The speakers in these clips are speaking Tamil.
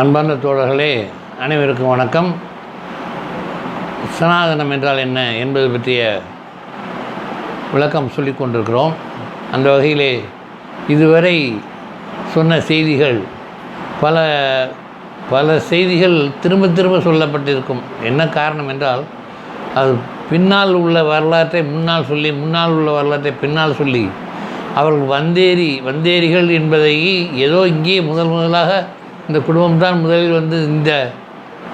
அன்பார்ந்த தோழர்களே அனைவருக்கும் வணக்கம். சனாதனம் என்றால் என்ன என்பது பற்றிய விளக்கம் சொல்லி கொண்டிருக்கிறோம். அந்த வகையிலே இதுவரை சொன்ன செய்திகள் பல பல செய்திகள் திரும்ப திரும்ப சொல்லப்பட்டிருக்கும். என்ன காரணம் என்றால் அது பின்னால் உள்ள வரலாற்றை முன்னால் சொல்லி முன்னால் உள்ள வரலாற்றை பின்னால் சொல்லி அவர்கள் வந்தேரி வந்தேரிகள் என்பதை ஏதோ இங்கே முதல் முதலாக இந்த குடும்பம்தான் முதலில் வந்து இந்த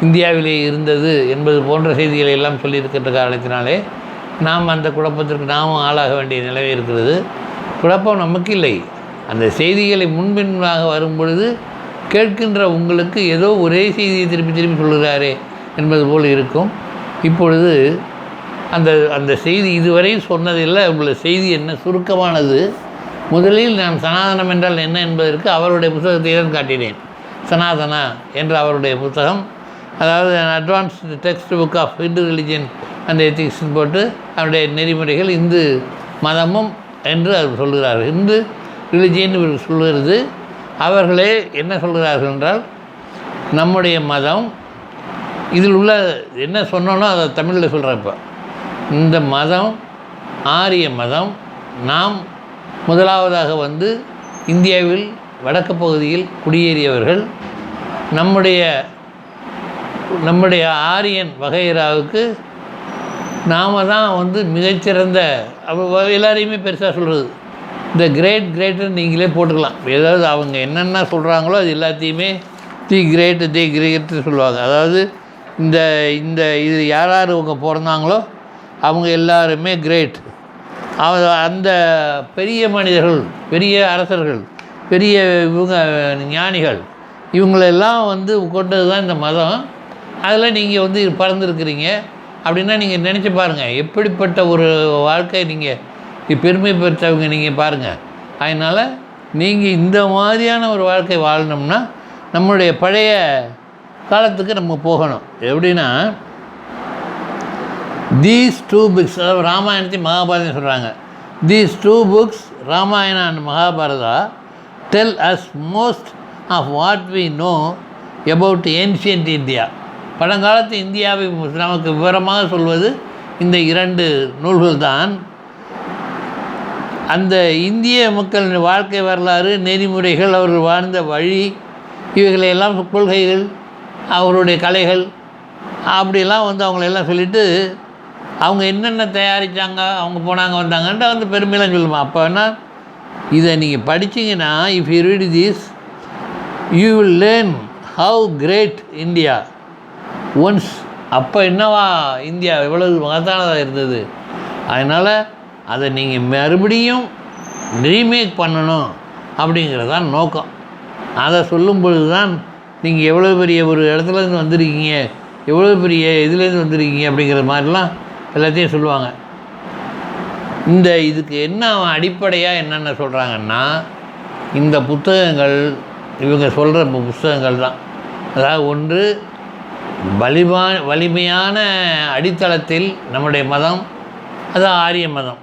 இந்தியாவிலே இருந்தது என்பது போன்ற செய்திகளை எல்லாம் சொல்லியிருக்கின்ற காரணத்தினாலே நாம் அந்த குழப்பத்திற்கு நாமும் ஆளாக வேண்டிய நிலை இருக்கிறது. குழப்பம் நமக்கு இல்லை. அந்த செய்திகளை முன்பின்பாக வரும் பொழுது கேட்கின்ற உங்களுக்கு ஏதோ ஒரே செய்தியை திருப்பி திருப்பி சொல்கிறாரே என்பது போல் இருக்கும். இப்பொழுது அந்த அந்த செய்தி இதுவரை சொன்னதில்லை. உள்ள செய்தி என்ன சுருக்கமானது? முதலில் நான் சனாதனம் என்றால் என்ன என்பதற்கு அவருடைய புத்தகத்தை தான் காட்டினேன். சனாதனா என்ற அவருடைய புத்தகம் அதாவது advance text book of Hindu religion and எத்திக்ஸ்ன்னு போட்டு அவருடைய நெறிமுறைகள் இந்து மதமும் என்று அவர் சொல்கிறார் இந்து ரிலிஜியன் இவர் சொல்கிறது அவர்களே என்ன சொல்கிறார்கள் என்றால் நம்முடைய மதம் இதில் உள்ள என்ன சொன்னோனோ அதை தமிழில் சொல்கிறப்ப இந்த மதம் ஆரிய மதம் நாம் முதலாவதாக வந்து இந்தியாவில் வடக்கு பகுதியில் குடியேறியவர்கள் நம்முடைய நம்முடைய ஆரியன் வகைராவுக்கு நாம் தான் வந்து மிகச்சிறந்த எல்லாரையுமே பெருசாக சொல்கிறது இந்த கிரேட் கிரேட்டுன்னு நீங்களே போட்டுக்கலாம். ஏதாவது அவங்க என்னென்ன சொல்கிறாங்களோ அது எல்லாத்தையுமே தி கிரேட்டு தி கிரேட்னு சொல்லுவாங்க. அதாவது இந்த இந்த இது யார் யார் இவங்க பிறந்தாங்களோ அவங்க எல்லாருமே கிரேட் அந்த பெரிய மனிதர்கள் பெரிய அரசர்கள் பெரிய இவங்க ஞானிகள். இவங்களெல்லாம் வந்து கொண்டது தான் இந்த மதம். அதில் நீங்கள் வந்து பறந்துருக்கிறீங்க. அப்படின்னா நீங்கள் நினச்சி பாருங்கள் எப்படிப்பட்ட ஒரு வாழ்க்கை நீங்கள் பெருமை பெற்றவங்க நீங்கள் பாருங்கள் அதனால் நீங்கள் இந்த மாதிரியான ஒரு வாழ்க்கை வாழணும்னா நம்மளுடைய பழைய காலத்துக்கு நம்ம போகணும். எப்படின்னா தீஸ் டூ புக்ஸ் அதாவது ராமாயணத்தையும் மகாபாரதம் சொல்கிறாங்க. These two books Ramayanam and Mahabharata tell us most of what we know about ancient India பழங்காலத்து இந்தியாவை நமக்கு விவரமாக சொல்வது இந்த இரண்டு நூல்கள் தான் அந்த இந்திய மக்களின் வாழ்க்கை வரலாறு நெறிமுறைகள் அவர்கள் வாழ்ந்த வழி இவைகளையெல்லாம் கொள்கைகள் அவருடைய கலைகள் அப்படிலாம் வந்து அவங்களெல்லாம் சொல்லிவிட்டு அவங்க என்னென்ன தயாரித்தாங்க அவங்க போனாங்க வந்தாங்கன்ட்டு வந்து பெருமையெல்லாம் சொல்லுமா. அப்போ என்ன? இதை நீங்கள் படித்தீங்கன்னா if you read this you will learn how great India once அப்போ என்னவா இந்தியா எவ்வளவு மகத்தானதாக இருந்தது? அதனால் அதை நீங்கள் மறுபடியும் ரீமேக் பண்ணணும் அப்படிங்கிறது தான் நோக்கம். அதை சொல்லும் பொழுது தான் நீங்கள் எவ்வளோ பெரிய ஒரு இடத்துலேருந்து வந்திருக்கீங்க எவ்வளோ பெரிய இதுலேருந்து வந்திருக்கீங்க அப்படிங்கிற மாதிரிலாம் எல்லாத்தையும் சொல்லுவாங்க. இந்த இதுக்கு என்ன அடிப்படையாக என்னென்ன சொல்கிறாங்கன்னா இந்த புத்தகங்கள் இவங்க சொல்கிற புஸ்தகங்கள் தான். அதாவது ஒன்று வலிமா வலிமையான அடித்தளத்தில் நம்முடைய மதம் அது ஆரிய மதம்.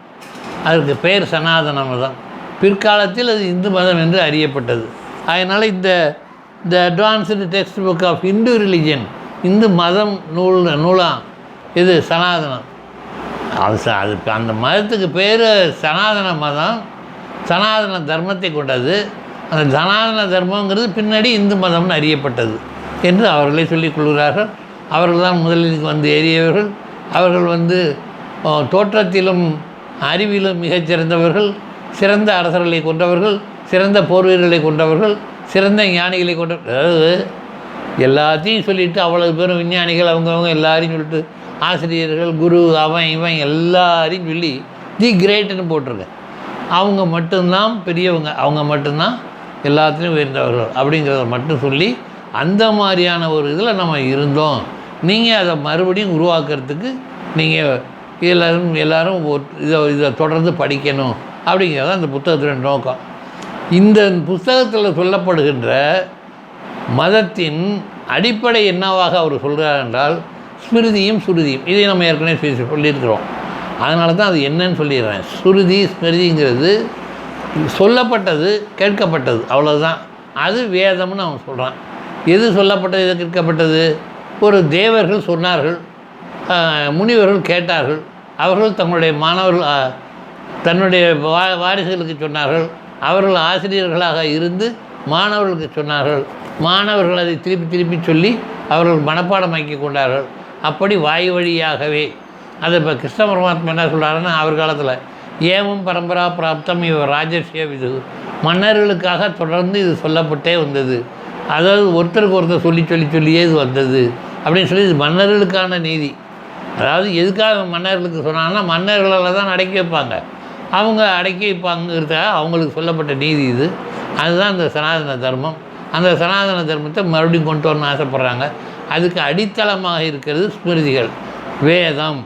அதற்கு பெயர் சனாதன மதம். பிற்காலத்தில் அது இந்து மதம் என்று அறியப்பட்டது. அதனால் இந்த the advanced text book of Hindu religion Hindu மதம் நூல் நூலாம் இது சனாதனம். அது அதுக்கு அந்த மதத்துக்கு பேர் சனாதன மதம். சனாதன தர்மத்தை கொண்டது. அந்த சனாதன தர்மங்கிறது பின்னாடி இந்து மதம்னு அறியப்பட்டது என்று அவர்களே சொல்லிக் கொள்கிறார்கள். அவர்கள் தான் முதலில் வந்து ஏறியவர்கள். அவர்கள் வந்து தோற்றத்திலும் அறிவிலும் மிகச்சிறந்தவர்கள் சிறந்த அரசர்களை கொண்டவர்கள். சிறந்த போர் வீரர்களை கொண்டவர்கள். சிறந்த ஞானிகளை கொண்ட அதாவது எல்லாத்தையும் சொல்லிவிட்டு அவ்வளவு பேரும் விஞ்ஞானிகள் அவங்கவுங்க எல்லாரையும் சொல்லிட்டு ஆசிரியர்கள் குரு அவன் இவன் எல்லாரையும் சொல்லி தி கிரேட்டுன்னு போட்டிருக்கேன் அவங்க மட்டும்தான் பெரியவங்க. அவங்க மட்டும்தான் எல்லாத்துலேயும் உயர்ந்தவர்கள். அப்படிங்கிறத மட்டும் சொல்லி அந்த மாதிரியான ஒரு இதில் நம்ம இருந்தோம். நீங்கள் அதை மறுபடியும் உருவாக்குறதுக்கு நீங்கள் எல்லோரும் எல்லோரும் இதை இதை தொடர்ந்து படிக்கணும் அப்படிங்கிறது அந்த புத்தகத்தின் நோக்கம். இந்த புத்தகத்தில் சொல்லப்படுகின்ற மதத்தின் அடிப்படை என்னவாக அவர் சொல்கிறார் என்றால் ஸ்மிருதியும் சுருதியும். இதை நம்ம ஏற்கனவே பேசி சொல்லியிருக்கிறோம். அதனால தான் அது என்னன்னு சொல்லிடுறேன். சுருதி ஸ்மிருதிங்கிறது சொல்லப்பட்டது கேட்கப்பட்டது. அவ்வளோதான் அது வேதம்னு அவன் சொல்கிறான் எது சொல்லப்பட்டது எது கேட்கப்பட்டது? ஒரு தேவர்கள் சொன்னார்கள். முனிவர்கள் கேட்டார்கள். அவர்கள் தங்களுடைய மாணவர்கள் தன்னுடைய வா வாரிசுகளுக்கு சொன்னார்கள். அவர்கள் ஆசிரியர்களாக இருந்து மாணவர்களுக்கு சொன்னார்கள். மாணவர்கள் அதை திருப்பி திருப்பி சொல்லி அவர்கள் மனப்பாடமாக்கி கொண்டார்கள். அப்படி வாய் வழியாகவே. அதை இப்போ கிருஷ்ண பரமாத்மா என்ன சொல்கிறாருன்னா அவர் காலத்தில் ஏவம் பரம்பரா பிராப்தம் இவர் ராஜஸ்ய விது. மன்னர்களுக்காக தொடர்ந்து இது சொல்லப்பட்டே வந்தது. அதாவது ஒருத்தருக்கு ஒருத்தர் சொல்லி சொல்லி சொல்லியே இது வந்தது. அப்படின்னு சொல்லி இது மன்னர்களுக்கான நீதி. அதாவது எதுக்காக மன்னர்களுக்கு சொன்னாங்கன்னா மன்னர்களால் தான் அடக்கி வைப்பாங்க. அவங்க அடக்கி வைப்பாங்கிறதுக்காக அவங்களுக்கு சொல்லப்பட்ட நீதி இது. அதுதான் இந்த சனாதன தர்மம். அந்த சனாதன தர்மத்தை மறுபடியும் கொண்டு வரணும்னு ஆசைப்பட்றாங்க. அதுக்கு அடித்தளமாக இருக்கிறது ஸ்மிருதிகள். வேதம்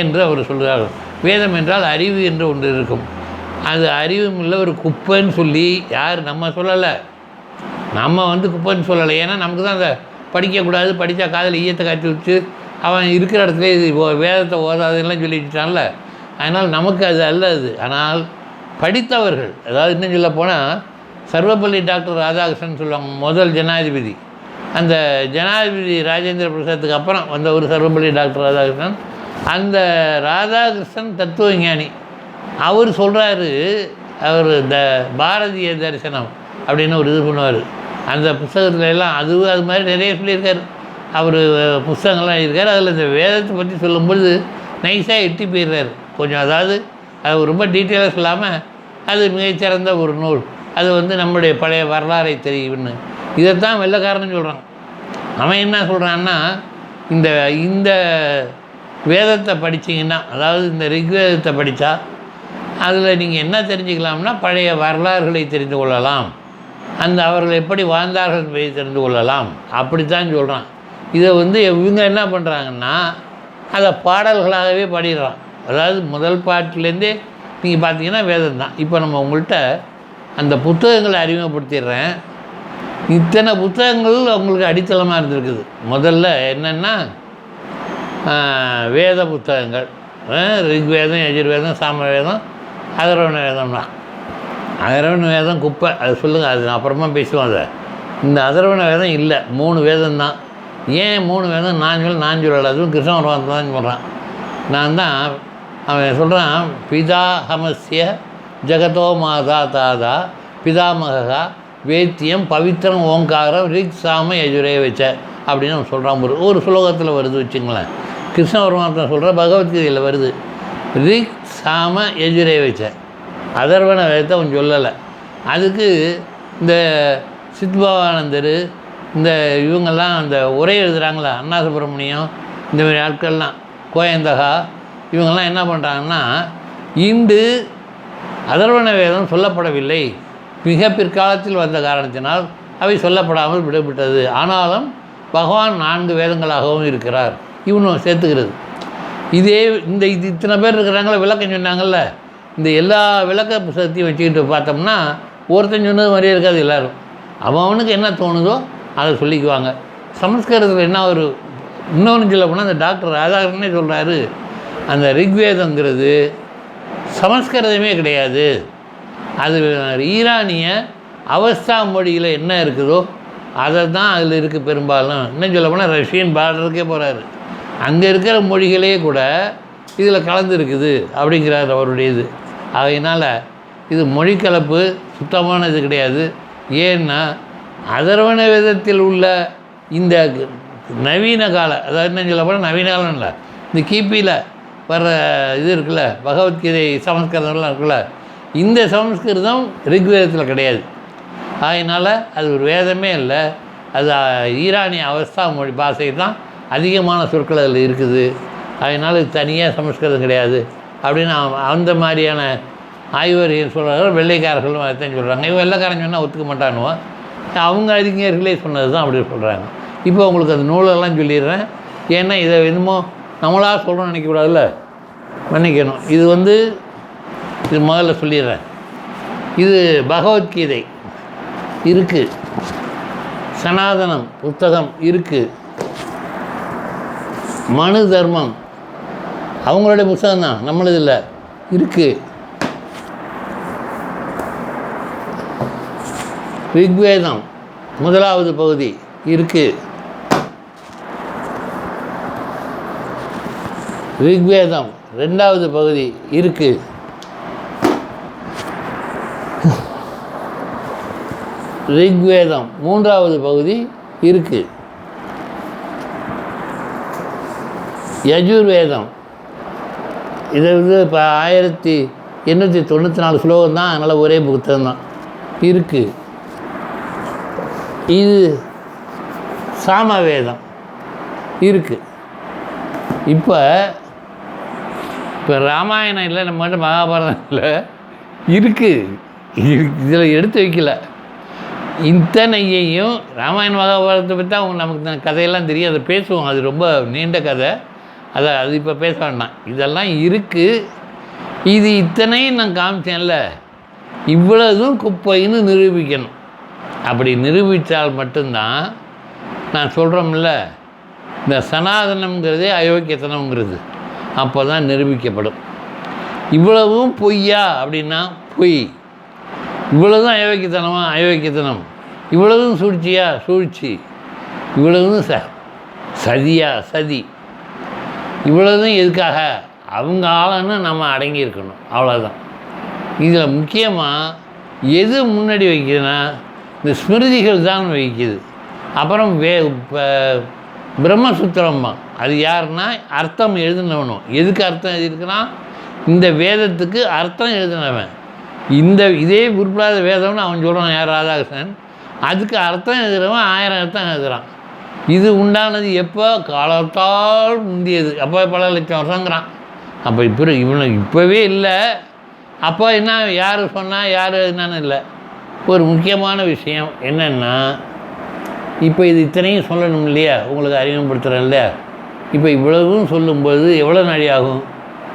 என்று அவர் சொல்கிறார் வேதம் என்றால் அறிவு என்று ஒன்று இருக்கும். அது அறிவும் இல்லை ஒரு குப்பைன்னு சொல்லி யார் நம்ம சொல்லலை. நம்ம வந்து குப்பைன்னு சொல்லலை. ஏன்னா நமக்கு தான் அந்த படிக்கக்கூடாது படித்தா காதில் ஈயத்தை காட்டி வச்சு அவன் இருக்கிற இடத்துல இது வேதத்தை ஓதாதுன்னெலாம் சொல்லிட்டான்ல அதனால் நமக்கு அது அல்ல அது ஆனால் படித்தவர்கள் அதாவது இன்னும் சொல்ல போனால் சர்வப்பள்ளி டாக்டர் ராதாகிருஷ்ணன் சொல்லுவாங்க முதல் ஜனாதிபதி. அந்த ஜனாதிபதி ராஜேந்திர பிரசாத்துக்கு அப்புறம் வந்த ஒரு சர்வபள்ளி டாக்டர் ராதாகிருஷ்ணன் அந்த ராதாகிருஷ்ணன் தத்துவ ஞானி அவர் சொல்கிறாரு அவர் த பாரதிய தரிசனம் அப்படின்னு ஒரு இது பண்ணுவார். அந்த புஸ்தகத்துல எல்லாம் அதுவும் அது மாதிரி நிறைய சொல்லியிருக்காரு. அவர் புஸ்தகங்கள்லாம் இருக்கார் அதில் இந்த வேதத்தை பற்றி சொல்லும்பொழுது நைஸாக எட்டி போயிடுறாரு. கொஞ்சம் அதாவது அது ரொம்ப டீட்டெயிலாக சொல்லாமல் அது மிகச்சிறந்த ஒரு நூல். அது வந்து நம்முடைய பழைய வரலாறை தெரியும்னு இதைத்தான் வெள்ளைக்காரன்னு சொல்கிறான் அவன் என்ன சொல்கிறான்னா இந்த இந்த வேதத்தை படிச்சீங்கன்னா அதாவது இந்த ரிக்வேதத்தை படித்தா அதில் நீங்கள் என்ன தெரிஞ்சுக்கலாம்னா பழைய வரலாறுகளை தெரிந்து கொள்ளலாம். அந்த அவர்கள் எப்படி வாழ்ந்தார்கள் என்பதை தெரிந்து கொள்ளலாம். அப்படித்தான் சொல்கிறான் இதை வந்து இவங்க என்ன பண்ணுறாங்கன்னா அதை பாடல்களாகவே பாடிடுறான். அதாவது முதல் பாட்டிலேருந்தே நீங்கள் பார்த்தீங்கன்னா வேதம் தான் இப்போ நம்ம உங்கள்கிட்ட அந்த புத்தகங்களை அறிமுகப்படுத்திடுறேன். இத்தனை புத்தகங்கள் அவங்களுக்கு அடித்தளமாக இருந்திருக்குது. முதல்ல என்னென்னா வேத புத்தகங்கள் ரிக்வேதம் எஜுர்வேதம் சாமவேதம் அதர்வண வேதம்னா அதர்வண வேதம் குப்பை அது சொல்லுங்கள் அது நான் அப்புறமா பேசுவோம் அதை. இந்த அதர்வண வேதம் இல்லை மூணு வேதம் தான். ஏன் மூணு வேதம்? நான் சொல்ல நான் சொல்லலை அதுவும் கிருஷ்ண தான் சொல்கிறான் நான் தான் அவன் சொல்கிறான் பிதாஹமஸ்ய ஜெகதோ மாதா தாதா பிதாமகா வேத்தியம் பவித்திரம் ஓங்காரம் ரிக் சாம யஜுரே வச்ச அப்படின்னு நம்ம சொல்கிறான் ஒரு ஒரு ஸ்லோகத்தில் வருது வச்சுங்களேன் கிருஷ்ண பரமாத்மா சொல்கிற பகவத்கீதையில் வருது. ரிக் சாம யஜுரே வச்ச. அதர்வன வேதத்தை அவன் சொல்லலை. அதுக்கு இந்த சித்பவானந்தர் இந்த இவங்கெல்லாம் அந்த உரை எழுதுகிறாங்களா அண்ணா சுப்பிரமணியம் இந்த மாதிரி ஆட்கள்லாம் கோயந்தகா இவங்கெல்லாம் என்ன பண்ணுறாங்கன்னா இன்று அதர்வண வேதம் சொல்லப்படவில்லை. மிக பிற்காலத்தில் வந்த காரணத்தினால் அவை சொல்லப்படாமல் விடப்பட்டது ஆனாலும் பகவான் நான்கு வேதங்களாகவும் இருக்கிறார். இவனும் சேர்த்துக்கிறது. இதே இந்த இது இத்தனை பேர் இருக்கிறாங்களே விளக்கம் சொன்னாங்கல்ல? இந்த எல்லா விளக்க புத்தகத்தையும் வச்சுக்கிட்டு பார்த்தோம்னா ஒருத்தன் சொன்னது மாதிரியே இருக்காது எல்லோரும். அவனுக்கு என்ன தோணுதோ அதை சொல்லிக்குவாங்க. சமஸ்கிருதத்தில் என்ன ஒரு இன்னொன்று சொல்ல போனால் அந்த டாக்டர் ராதாகிருஷ்ணனே சொல்கிறாரு அந்த ரிக்வேதங்கிறது சமஸ்கிருதமே கிடையாது. அது ஈரானிய அவஸ்தா மொழியில் என்ன இருக்குதோ அதை தான் அதில் இருக்குது பெரும்பாலும். இன்னும் சொல்ல போனால் ரஷ்யன் பார்டருக்கே போகிறாரு அங்கே இருக்கிற மொழிகளே கூட இதில் கலந்துருக்குது அப்படிங்கிறார் அவருடைய இது அதனால் இது மொழிக்கலப்பு சுத்தமான இது கிடையாது. ஏன்னா அதர்வண விதத்தில் உள்ள இந்த நவீன கால அதாவது என்ன சொல்ல போனால் நவீன காலம் இல்லை இந்த கிபியில் வர்ற இது இருக்குல்ல பகவத்கீதை சமஸ்கிருதம்லாம் இருக்குல்ல இந்த சம்ஸ்கிருதம் ரிக்வேதத்தில் கிடையாது. அதனால் அது ஒரு வேதமே இல்லை. அது ஈரானிய அவஸ்தா மொழி பாஷை தான் அதிகமான சொற்கள் அதில் இருக்குது. அதனால் இது தனியாக சமஸ்கிருதம் கிடையாது. அப்படின்னு அந்த மாதிரியான ஆய்வறிகள் சொல்கிறார்கள் வெள்ளைக்காரர்களும் அதைத்தான் சொல்கிறாங்க இவன் வெள்ளைக்காரன் சொன்னால் ஒத்துக்க மாட்டானுவான் அவங்க அறிஞர்களே சொன்னது தான் அப்படி சொல்கிறாங்க இப்போ உங்களுக்கு அந்த நூலெல்லாம் சொல்லிடுறேன். ஏன்னா இதை என்னமோ நம்மளாக சொல்கிறோம்னு நினைக்கக்கூடாதுல்ல? மன்னிக்கணும் இது வந்து இது முதல்ல சொல்லிடுறேன். இது பகவத்கீதை. இருக்குது சனாதனம் புத்தகம் இருக்குது மனு தர்மம். அவங்களுடைய புத்தகம் தான். நம்மளது இல்லை. இருக்குது ரிக்வேதம் முதலாவது பகுதி இருக்குது ரிக்வேதம் ரெண்டாவது பகுதி இருக்குது ரிக்வேதம் மூன்றாவது பகுதி இருக்குது யஜுர்வேதம். இது வந்து இப்போ ஆயிரத்தி எண்ணூற்றி தொண்ணூற்றி நாலு ஸ்லோகம் தான். அதனால் ஒரே புத்தகம் தான். இருக்குது இது சாமவேதம். இருக்குது இப்போ இப்போ ராமாயணம் இல்லை நம்மகிட்ட மகாபாரதம் இல்லை. இருக்குது இதில் எடுத்து வைக்கல. இத்தனையையும் ராமாயண மகாபாரதத்தை பற்றி தான் அவங்க நமக்கு இந்த கதையெல்லாம் தெரியும். அதை பேசுவோம். அது ரொம்ப நீண்ட கதை. அதை அது இப்போ பேச வேண்டாம். இதெல்லாம் இருக்குது இது இத்தனையும் நான் காமிச்சேன்ல. இவ்வளோதும் குப்பைன்னு நிரூபிக்கணும். அப்படி நிரூபித்தால் மட்டும்தான் நான் சொல்கிறோம்ல இந்த சனாதனம்ங்கிறதே அயோக்கியத்தனம்ங்கிறது. அப்போ தான் நிரூபிக்கப்படும். இவ்வளவும் பொய்யா அப்படின்னா பொய். இவ்வளவும் அயோக்கியத்தனமா? அயோக்கியத்தனம். இவ்வளவும் சூழ்ச்சியா? சூழ்ச்சி. இவ்வளவும் ச சதியா? சதி. இவ்வளவும் எதுக்காக? அவங்க ஆளுன்னு நம்ம அடங்கியிருக்கணும் அவ்வளோதான் இதில் முக்கியமாக எது முன்னாடி வைக்குதுன்னா இந்த ஸ்மிருதிகள் தான் வைக்குது அப்புறம் வே இப்போ பிரம்மசூத்திரம்மா. அது யாருன்னா அர்த்தம் எழுதினவனும். எதுக்கு அர்த்தம் எழுதியிருக்கிறான்? இந்த வேதத்துக்கு அர்த்தம் எழுதினவன். இந்த இதே உருப்படாத வேதம்னு அவன் சொல்கிறான் யார் ராதாகிருஷ்ணன்? அதுக்கு அர்த்தம் எழுதுகிறவன் ஆயிரம் அர்த்தம் எழுதுகிறான் இது உண்டானது எப்போ? காலத்தால் முந்தியது. அப்போ பல லட்சம் வருஷங்கிறான். அப்போ இப்போ இவனை இப்போவே இல்லை. அப்போ என்ன யார் சொன்னால் யார் என்னன்னு இல்லை. ஒரு முக்கியமான விஷயம் என்னென்னா இப்போ இது இத்தனையும் சொல்லணும் இல்லையா? உங்களுக்கு அறிமுகப்படுத்துகிறேன் இல்லையா? இப்போ இவ்வளவும் சொல்லும்போது எவ்வளோ நாடி ஆகும்?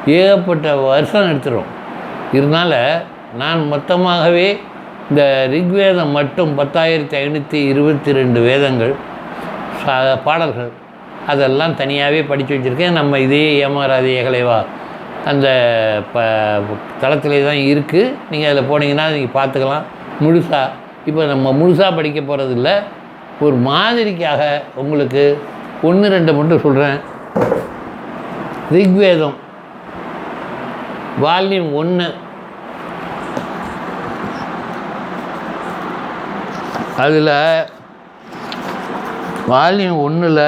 ஏகப்பட்ட வருஷம் எடுத்துரும். இதனால் நான் மொத்தமாகவே இந்த ரிக்வேதம் மட்டும் பத்தாயிரத்தி ஐநூற்றி இருபத்தி ரெண்டு வேதங்கள் சா பாடல்கள் அதெல்லாம் தனியாகவே படித்து வச்சுருக்கேன். நம்ம இதே ஏமாறாது ஏகலைவா. அந்த ப தளத்திலே தான் இருக்குது நீங்கள் அதில் போனீங்கன்னா நீங்கள் பார்த்துக்கலாம். முழுசாக இப்போ நம்ம முழுசாக படிக்க இல்லை ஒரு மாதிரிக்காக உங்களுக்கு ஒன்று ரெண்டு மட்டும் சொல்கிறேன் ரிக்வேதம் வால்யூம் ஒன்று அதில் வால்யூம் ஒன்றில்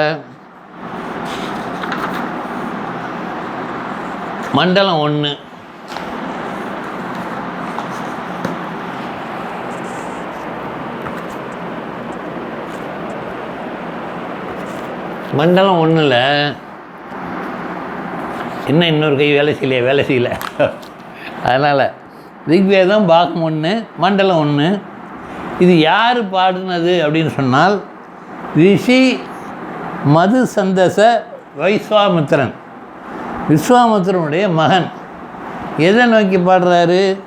மண்டலம் ஒன்று மண்டலம் ஒன்றில் இன்னும் இன்னொரு கை வேலை செய்யலையே வேலை செய்யல. அதனால் ரிக்வேதம் பாகம் ஒன்று மண்டலம் ஒன்று இது யார் பாடினது அப்படின்னு சொன்னால் ரிஷி மது சந்தச வைஸ்வாமித்திரன். விஸ்வாமித்திரனுடைய மகன். எதை நோக்கி பாடுறாரு?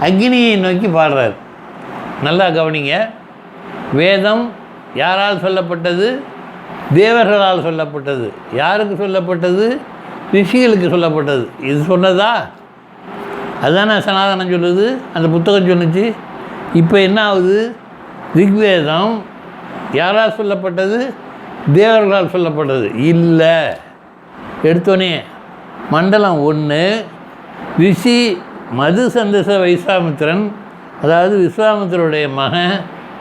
அக்னியை நோக்கி பாடுறாரு. நல்லா கவனிங்க. வேதம் யாரால் சொல்லப்பட்டது? தேவர்களால் சொல்லப்பட்டது. யாருக்கு சொல்லப்பட்டது? ரிஷிகளுக்கு சொல்லப்பட்டது. இது சொன்னதா? அதுதானே சனாதனம் சொல்லுது? அந்த புத்தகம் சொன்னிச்சு இப்போ என்ன ஆகுது? ரிக்வேதம் யாரால் சொல்லப்பட்டது? தேவர்களால் சொல்லப்பட்டது. இல்லை. எடுத்தோடனே மண்டலம் ஒன்று ரிஷி மது சந்தச வைஸ்வாமித்திரன் அதாவது விஸ்வாமித்திரருடைய மகன்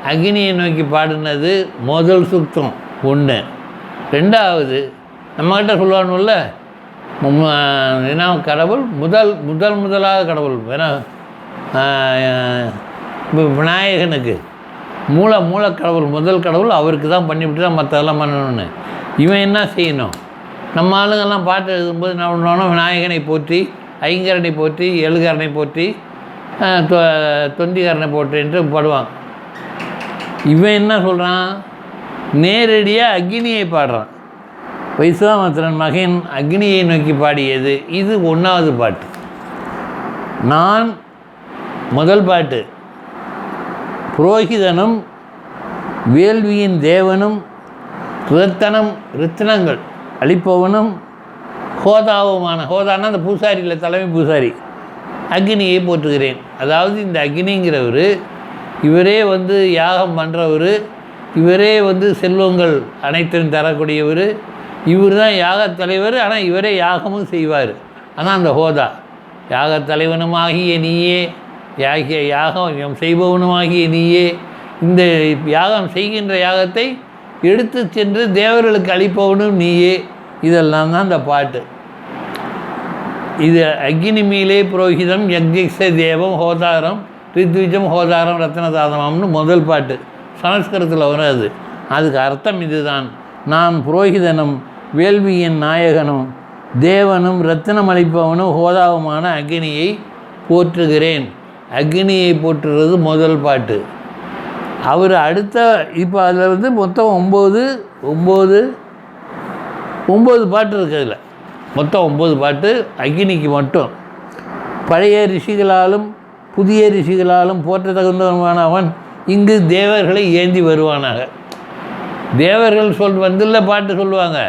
அக்னியை நோக்கி பாடினது முதல் சுத்தம் ஒன்று ரெண்டாவது நம்மக்கிட்ட சொல்லுவானுல்ல என்ன கடவுள்? முதல் முதல் முதலாக கடவுள். ஏன்னா இப்போ விநாயகனுக்கு. மூல மூல கடவுள் முதல் கடவுள் அவருக்கு தான் பண்ணிவிட்டு தான் மற்றதெல்லாம் பண்ணணும்னு. இவன் என்ன செய்யணும்? நம்ம ஆளுங்கெல்லாம் பாட்டு எழுதும்போது என்ன பண்ணுவானோ விநாயகனை போற்றி ஐங்கரனை போற்றி எழுகரனை போற்றி ஆஹ், தொ- தொந்திகரனை போற்றின்ட்டு பாடுவான். இவன் என்ன சொல்கிறான் நேரடியாக அக்னியை பாடுறான். வைசுவாமத்திரன் மகன் அக்னியை நோக்கி பாடியது இது ஒன்றாவது பாட்டு. நான் முதல் பாட்டு. புரோகிதனும் வேள்வியின் தேவனும் ரத்தனம் ரத்தினங்கள் அளிப்பவனும் ஹோதாவுமான ஹோதான்னா அந்த பூசாரியில் தலைமை பூசாரி அக்னியை போற்றுகிறேன். அதாவது இந்த அக்னிங்கிறவர் இவரே வந்து யாகம் பண்ணுறவர் இவரே வந்து செல்வங்கள் அனைத்தையும் தரக்கூடியவர் இவர் தான் யாகத் தலைவர் ஆனால் இவரே யாகமும் செய்வார். ஆனால் அந்த ஹோதா யாகத் தலைவனுமாகிய நீயே யாகிய யாகம் செய்பவனுமாகிய நீயே. இந்த யாகம் செய்கின்ற யாகத்தை எடுத்து சென்று தேவர்களுக்கு அளிப்பவனும் நீயே. இதெல்லாம் தான் அந்த பாட்டு. இது அக்னி மீலே புரோஹிதம் யக்ஞிக்ஷ தேவம் ஹோதாரம் ரித்விஜம் ஹோதாரம் ரத்னதாதமம்னு முதல் பாட்டு. சமஸ்கிருதத்தில் வரும் அது. அதுக்கு அர்த்தம் இதுதான். நான் புரோகிதனும் வேள்வியின் நாயகனும் தேவனும் ரத்தினம் அளிப்பவனும் ஹோதாவுமான அக்னியை போற்றுகிறேன். அக்னியை போற்றுறது முதல் பாட்டு. அவர் அடுத்த இப்போ அதில் வந்து மொத்தம் ஒம்பது ஒம்பது ஒம்பது பாட்டு இருக்குது அதில். மொத்தம் ஒம்பது பாட்டு அக்னிக்கு மட்டும். பழைய ரிஷிகளாலும் புதிய ரிஷிகளாலும் போற்ற தகுந்தவனான அவன் இங்கு தேவர்களை ஏந்தி வருவானாக. தேவர்கள் சொல் வந்துள்ள பாட்டு சொல்லுவாங்க.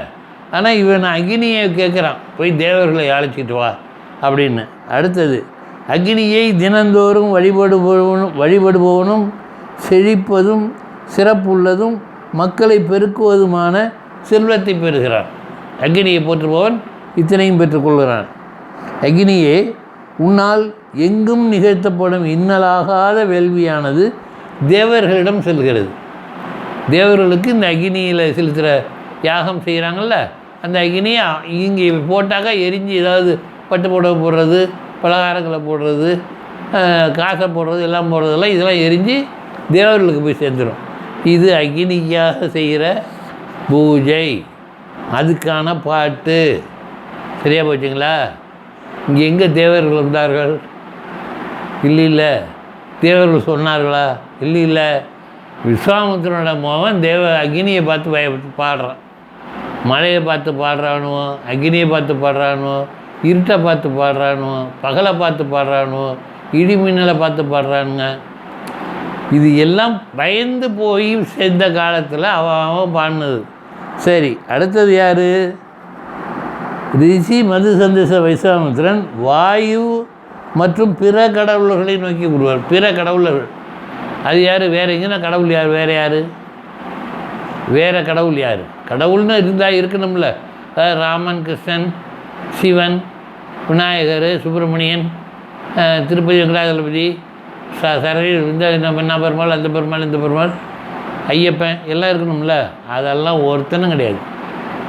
ஆனால் இவன் அக்னியை கேட்குறான் போய் தேவர்களை அழைச்சிட்டு வா அப்படின்னு. அடுத்தது அக்னியை தினந்தோறும் வழிபடுபவனும் வழிபடுபவனும் செழிப்பதும் சிறப்புள்ளதும் மக்களை பெருக்குவதுமான செல்வத்தை பெறுகிறான். அக்னியை போற்றுபவன் இத்தனையும் பெற்றுக்கொள்கிறான் அக்னியே உன்னால் எங்கும் நிகழ்த்தப்படும் இன்னலாகாத வேள்வியானது தேவர்களிடம் செல்கிறது. தேவர்களுக்கு இந்த அக்னியில் செலுத்துகிற யாகம் செய்கிறாங்கல்ல அந்த அக்னியை இங்கே போட்டாக்கா எரிஞ்சு ஏதாவது பட்டு புடவை போடுறது பலகாரங்களை போடுறது காசை போடுறது எல்லாம் போடுறதெல்லாம் இதெல்லாம் எரிஞ்சு தேவர்களுக்கு போய் சேர்ந்துடும் இது அக்னிக்காக செய்கிற பூஜை. அதுக்கான பாட்டு. சரியாக போச்சுங்களா? இங்கே எங்கே தேவர்கள் வந்தார்கள்? இல்லை இல்லை. தேவர்கள் சொன்னார்களா? இல்லை இல்லை. விஸ்வாமித்திரனோட மகன் தேவ அக்னியை பார்த்து பயப்பட்டு பாடுறான். மழையை பார்த்து பாடுறானுவோ அக்னியை பார்த்து பாடுறானுவோ இருட்டை பார்த்து பாடுறானோ பகலை பார்த்து பாடுறானோ இடி மின்னலை பார்த்து பாடுறானுங்க. இது எல்லாம் பயந்து போய் சேர்ந்த காலத்தில் அவன் அவன் பாடினது. சரி அடுத்தது யார்? ரிஷி மது சந்தேச வைசாமித்திரன் வாயு மற்றும் பிற கடவுள்களை நோக்கி விடுவார் பிற கடவுளர்கள் அது யார்? வேறு எங்கன்னா கடவுள் யார்? வேறு யார்? வேறு கடவுள் யார்? கடவுள்னு இருந்தால் இருக்கணும்ல. ராமன் கிருஷ்ணன் சிவன் விநாயகர் சுப்பிரமணியன் திருப்பதி வெங்கடாதளபதி ச சரவி இந்த என்ன பெருமாள் அந்த பெருமாள் இந்த பெருமாள் ஐயப்பன் எல்லாம் இருக்கணும்ல? அதெல்லாம் ஒருத்தனும் கிடையாது.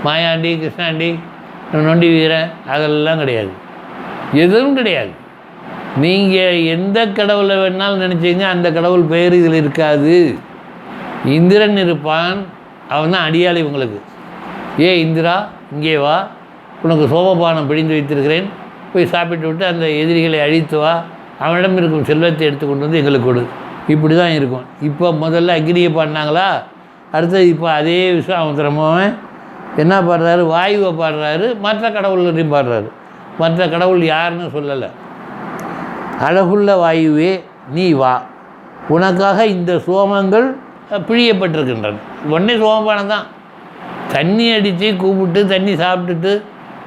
மாயாண்டி கிருஷ்ணாண்டி நொண்டி வீரன் அதெல்லாம் கிடையாது. எதுவும் கிடையாது. நீங்கள் எந்த கடவுளை வேணாலும் நினச்சிங்க அந்த கடவுள் பெயர் இதில் இருக்காது. இந்திரன் இருப்பான் அவன் தான் அடியாளி உங்களுக்கு. ஏ இந்திரா இங்கே வா. உனக்கு சோமபானம் பிடிந்து வைத்திருக்கிறேன். போய் சாப்பிட்டு விட்டு அந்த எதிரிகளை அழித்து வா. அவனிடம் இருக்கும் செல்வத்தை எடுத்து கொண்டு வந்து எங்களுக்கு கொடு. இப்படி தான் இருக்கும். இப்போ முதல்ல அக்னியை பாடினாங்களா? அடுத்தது இப்போ அதே விஸ்வாமுத்திரமும் என்ன பாடுறாரு? வாயுவை பாடுறாரு. மற்ற கடவுள்களையும் பாடுறாரு. மற்ற கடவுள் யாருன்னு சொல்லலை. அழகுள்ள வாயுவே நீ வா. உனக்காக இந்த சோமங்கள் பிழியப்பட்டிருக்கின்றன. உடனே சோமபானம் தான். தண்ணி அடித்து கூப்பிட்டு தண்ணி சாப்பிட்டுட்டு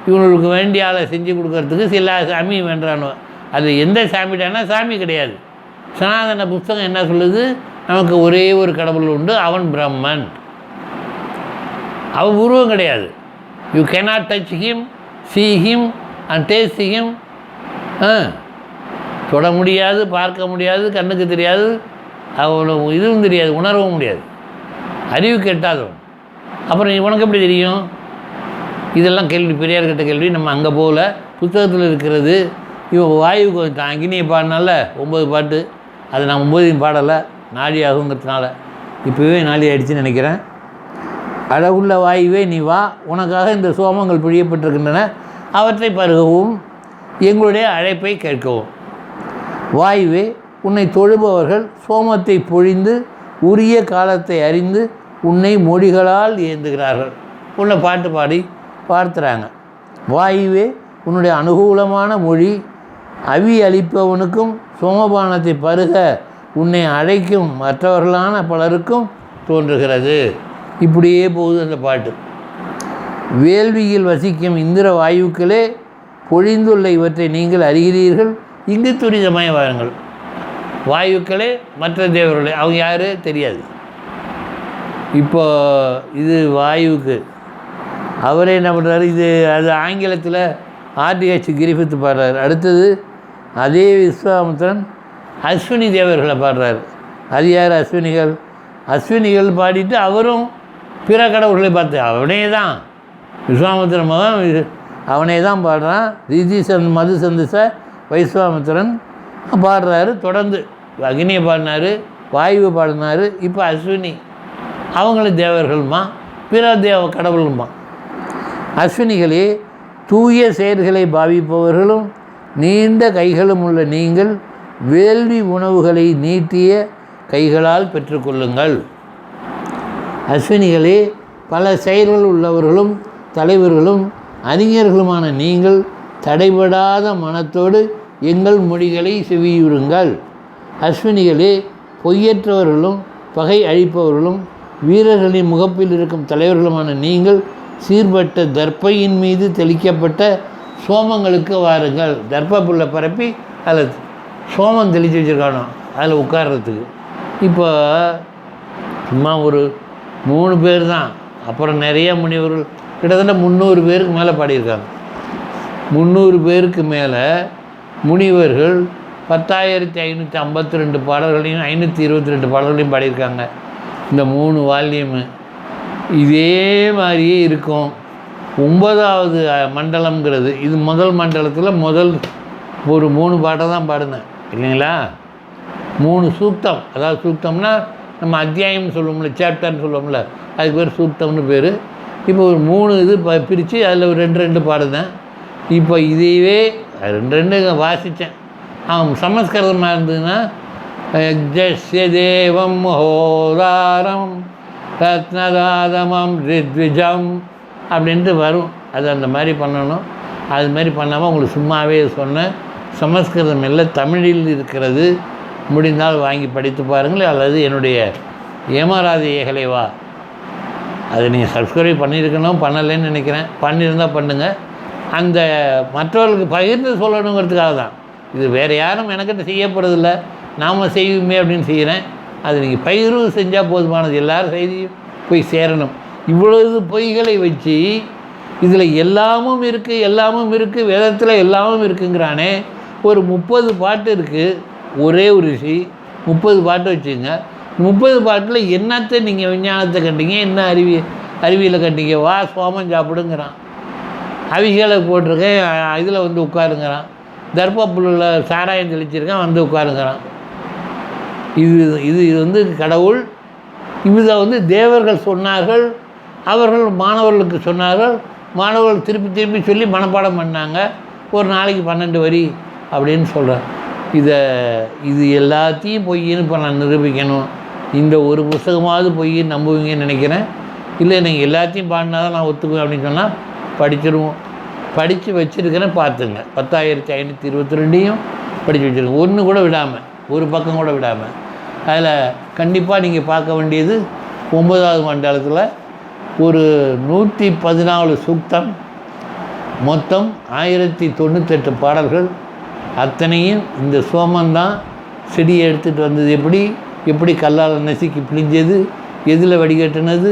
இவங்களுக்கு வேண்டிய ஆளை செஞ்சு கொடுக்கறதுக்கு சில சாமி வேண்டானோ அது எந்த சாமிட்டானா சாமி கிடையாது. சனாதன புஸ்தகம் என்ன சொல்லுது? நமக்கு ஒரே ஒரு கடவுள் உண்டு அவன் பிரம்மன். அவன் உருவம் கிடையாது. You cannot touch him see him and taste him ஆ? தொட முடியாது பார்க்க முடியாது கண்ணுக்கு தெரியாது. அவனோட இதுவும் தெரியாது உணரவும் முடியாது. அறிவு கெட்டாதவன். அப்புறம் உனக்கு எப்படி தெரியும்? இதெல்லாம் கேள்வி பெரியார் கிட்ட கேள்வி நம்ம அங்கே போகல. புத்தகத்தில் இருக்கிறது இவன் வாயு கொஞ்சம் அக்னியை பாடினால ஒம்பது பாட்டு. அது நான் ஒம்பதையும் பாடலை நாடி ஆகுங்கிறதுனால. இப்போவே நாளி ஆயிடுச்சுன்னு நினைக்கிறேன். அழகுள்ள வாயுவே நீ வா உனக்காக இந்த சோமங்கள் பிழியப்பட்டிருக்கின்றன. அவற்றை பருகவும் எங்களுடைய அழைப்பை கேட்கவும். வாயுவே உன்னை தொழுபவர்கள் சோமத்தை பொழிந்து உரிய காலத்தை அறிந்து உன்னை மொழிகளால் ஏந்துகிறார்கள். உன்னை பாட்டு பாடி பார்த்துறாங்க. வாயுவே உன்னுடைய அனுகூலமான மொழி. அவி அளிப்பவனுக்கும் சோமபானத்தை பருக உன்னை அழைக்கும் மற்றவர்களான பலருக்கும் தோன்றுகிறது. இப்படியே போகுது அந்த பாட்டு. வேள்வியில் வசிக்கும் இந்திர வாயுக்களே பொழிந்துள்ள இவற்றை நீங்கள் அறிகிறீர்கள். இங்கு துரிதமாய் வாருங்கள். வாயுக்களே மற்ற தேவர்களே அவங்க யார்? தெரியாது. இப்போ இது வாயுவுக்கு அவரே என்ன பண்ணுறாரு இது அது ஆங்கிலத்தில் ஆர்டிஹெச் கிரிஃபித் பாடுறாரு. அடுத்தது அதே விஸ்வாமித்திரன் அஸ்வினி தேவர்களை பாடுறாரு. அது யார் அஸ்வினிகள்? அஸ்வினிகள் பாடிட்டு அவரும் பிற கடவுள்களை பார்த்து அவனே தான். விஸ்வாமித்திரன் மகன் அவனே தான் பாடுறான். ரிஜி சந்த் மது சந்தச வைஸ்வாமித்திரன் பாடுறாரு. தொடர்ந்து அக்னியை பாடினாரு வாயு பாடினாரு. இப்போ அஸ்வினி அவங்களும் தேவர்கள்மா? பிற தேவ கடவுளுமா அஸ்வினிகளே தூய செயல்களை பாவிப்பவர்களும் நீண்ட கைகளும் உள்ள நீங்கள் வேள்வி உணவுகளை நீட்டிய கைகளால் பெற்றுக்கொள்ளுங்கள். அஸ்வினிகளே பல செயல்கள் உள்ளவர்களும் தலைவர்களும் அறிஞர்களுமான நீங்கள் தடைபடாத மனத்தோடு எங்கள் மொழிகளை செவியுறுங்கள். அஸ்வினிகளே பொய்யற்றவர்களும் பகை அழிப்பவர்களும் வீரர்களின் முகப்பில் இருக்கும் தலைவர்களுமான நீங்கள் சீர்பட்ட தர்ப்பையின் மீது தெளிக்கப்பட்ட சோமங்களுக்கு வாருங்கள். தர்ப்ப புல்லை பரப்பி அதில் சோமம் தெளித்து வச்சுருக்கானோ அதில் உட்கார்றதுக்கு. இப்போ சும்மா ஒரு மூணு பேர் தான் அப்புறம் நிறைய முனிவர்கள் கிட்டத்தட்ட முந்நூறு பேருக்கு மேலே பாடியிருக்காங்க. முந்நூறு பேருக்கு மேலே முனிவர்கள் பத்தாயிரத்தி ஐநூற்றி ஐம்பத்தி ரெண்டு பாடல்களையும் ஐநூற்றி இருபத்தி ரெண்டு பாடல்களையும் பாடியிருக்காங்க. இந்த மூணு வால்யூமு இதே மாதிரியே இருக்கும். ஒன்பதாவது மண்டலம்ங்கிறது இது முதல் மண்டலத்தில் முதல் ஒரு மூணு பாட்டை தான் பாடினேன். இல்லைங்களா? மூணு சூக்தம். அதாவது சூக்தம்னா நம்ம அத்தியாயம்னு சொல்லுவோம்ல சாப்டர்னு சொல்லுவோம்ல அதுக்கு பேர் சூக்தம்னு பேர். இப்போ ஒரு மூணு இது ப பிரித்து அதில் ஒரு ரெண்டு ரெண்டு பாடுனேன். இப்போ இதையவே ரெண்டு ரெண்டு வாசித்தேன் அவன் சமஸ்கிருதமாக இருந்ததுன்னா யஜ்ஜஸ்ய தேவம் ஹோதாரம் ரத்னதாதமம் ரித்விஜம் அப்படின்ட்டு வரும். அது அந்த மாதிரி பண்ணணும். அது மாதிரி பண்ணாமல் உங்களுக்கு சும்மாவே சொன்னேன். சமஸ்கிருதம் இல்லை தமிழில் இருக்கிறது. முடிந்தால் வாங்கி படித்து பாருங்கள். அல்லது என்னுடைய ஏமாறாத ஏகலை வா. அதை நீங்கள் சப்ஸ்கிரைப் பண்ணியிருக்கணும் பண்ணலைன்னு நினைக்கிறேன். பண்ணியிருந்தால் பண்ணுங்கள் அந்த மற்றவர்களுக்கு பகிர்ந்து சொல்லணுங்கிறதுக்காக தான். இது வேறு யாரும் எனக்கிட்ட செய்யப்படுறதில்ல. நாம் செய்வோமே அப்படின்னு செய்கிறேன். அது நீங்கள் பகிர்வு செஞ்சால் போதுமானது. எல்லாரும் செய்தியும் போய் சேரணும். இவ்வளவு பொய்களை வச்சு இதில் எல்லாமும் இருக்குது எல்லாமும் இருக்குது வேதத்தில் எல்லாமும் இருக்குங்கிறானே. ஒரு முப்பது பாட்டு இருக்குது ஒரே ஒரு ரிஷி முப்பது பாட்டு வச்சுங்க. முப்பது பாட்டில் என்னத்தை நீங்கள் விஞ்ஞானத்தை கண்டீங்க என்ன அறிவி அறிவியலை கண்டீங்க? வா சோமம் சாப்பிடுங்கிறான். அவிகளை போட்டிருக்கேன் இதில் வந்து உட்காருங்கிறான். தர்ப்ப புல்லில் சாராயம் தெளிச்சிருக்கேன் வந்து உட்காருங்கிறான். இது இது இது வந்து கடவுள். இதை வந்து தேவர்கள் சொன்னார்கள். அவர்கள் மாணவர்களுக்கு சொன்னார்கள். மாணவர்கள் திருப்பி திருப்பி சொல்லி மனப்பாடம் பண்ணாங்க. ஒரு நாளைக்கு பன்னெண்டு வரி அப்படின்னு சொல்கிறேன் இதை இது எல்லாத்தையும் பொய்ன்னு இப்போ நான் நிரூபிக்கணும். இந்த ஒரு புஸ்தகமாவது பொய் நம்புவீங்கன்னு நினைக்கிறேன். இல்லை நீங்கள் எல்லாத்தையும் பாடினா தான் நான் ஒத்துக்குவேன் அப்படின்னு சொன்னால் படிச்சிருவோம். படித்து வச்சுருக்கிறேன் பார்த்துங்க. பத்தாயிரத்தி ஐநூற்றி இருபத்தி ரெண்டையும் படித்து வச்சுருக்கேன் ஒன்று கூட விடாமல் ஒரு பக்கம் கூட விடாமல் அதில் கண்டிப்பாக நீங்கள் பார்க்க வேண்டியது ஒன்பதாவது மண்டலத்தில் ஒரு நூற்றி பதினாலு சூக்தம் மொத்தம் ஆயிரத்தி தொண்ணூத்தெட்டு பாடல்கள். அத்தனையும் இந்த சோமந்தான் செடியை எடுத்துகிட்டு வந்தது. எப்படி? எப்படி கல்லால் நசுக்கி பிழிஞ்சது? எதில் வடிகட்டினது?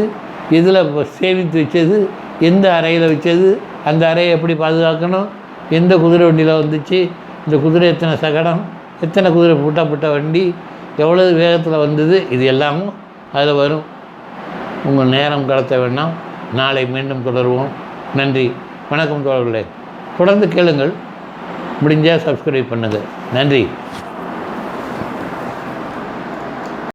எதில் சேமித்து வச்சது? எந்த அறையில் வச்சது? அந்த அறையை எப்படி பாதுகாக்கணும்? எந்த குதிரை வண்டியில் வந்துச்சு? இந்த குதிரை எத்தனை சகடம்? எத்தனை குதிரை பூட்டப்பட்ட வண்டி? எவ்வளோ வேகத்தில் வந்தது இது எல்லாமும் அதில் வரும். உங்கள் நேரம் கடத்த வேண்டாம். நாளை மீண்டும் தொடருவோம். நன்றி. வணக்கம் தோழர்களே. தொடர்ந்து கேளுங்கள். முடிஞ்சால் சப்ஸ்கிரைப் பண்ணுங்கள் நன்றி.